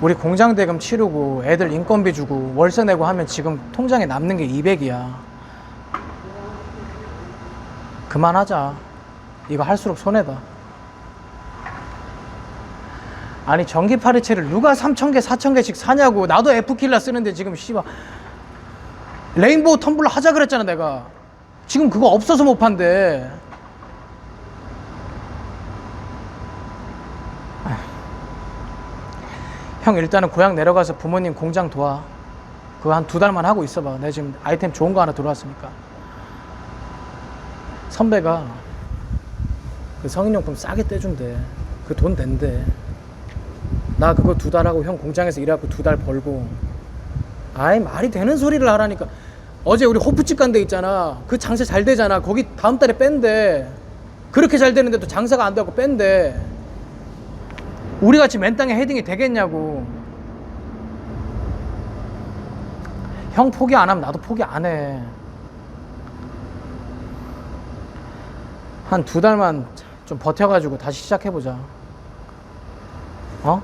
우리 공장 대금 치르고 애들 인건비 주고 월세 내고 하면 지금 통장에 남는 게 200이야. 그만하자. 이거 할수록 손해다. 아니 전기 파리채를 누가 3,000개, 4,000개씩 사냐고. 나도 F킬라 쓰는데 지금 씨발 레인보우 텀블러 하자 그랬잖아 내가. 지금 그거 없어서 못 판대. 형 일단은 고향 내려가서 부모님 공장 도와. 그거 한 두 달만 하고 있어봐. 내가 지금 아이템 좋은 거 하나 들어왔으니까. 선배가 그 성인용품 싸게 떼준대. 그돈 낸대. 나 그거 두 달 하고 형 공장에서 일해갖고 두 달 벌고. 아이 말이 되는 소리를 하라니까. 어제 우리 호프집 간 데 있잖아. 그 장사 잘 되잖아. 거기 다음 달에 뺀대. 그렇게 잘 되는데도 장사가 안 되고 뺀대. 우리 같이 맨 땅에 헤딩이 되겠냐고. 형 포기 안 하면 나도 포기 안 해. 한 두 달만 좀 버텨가지고 다시 시작해보자. 어?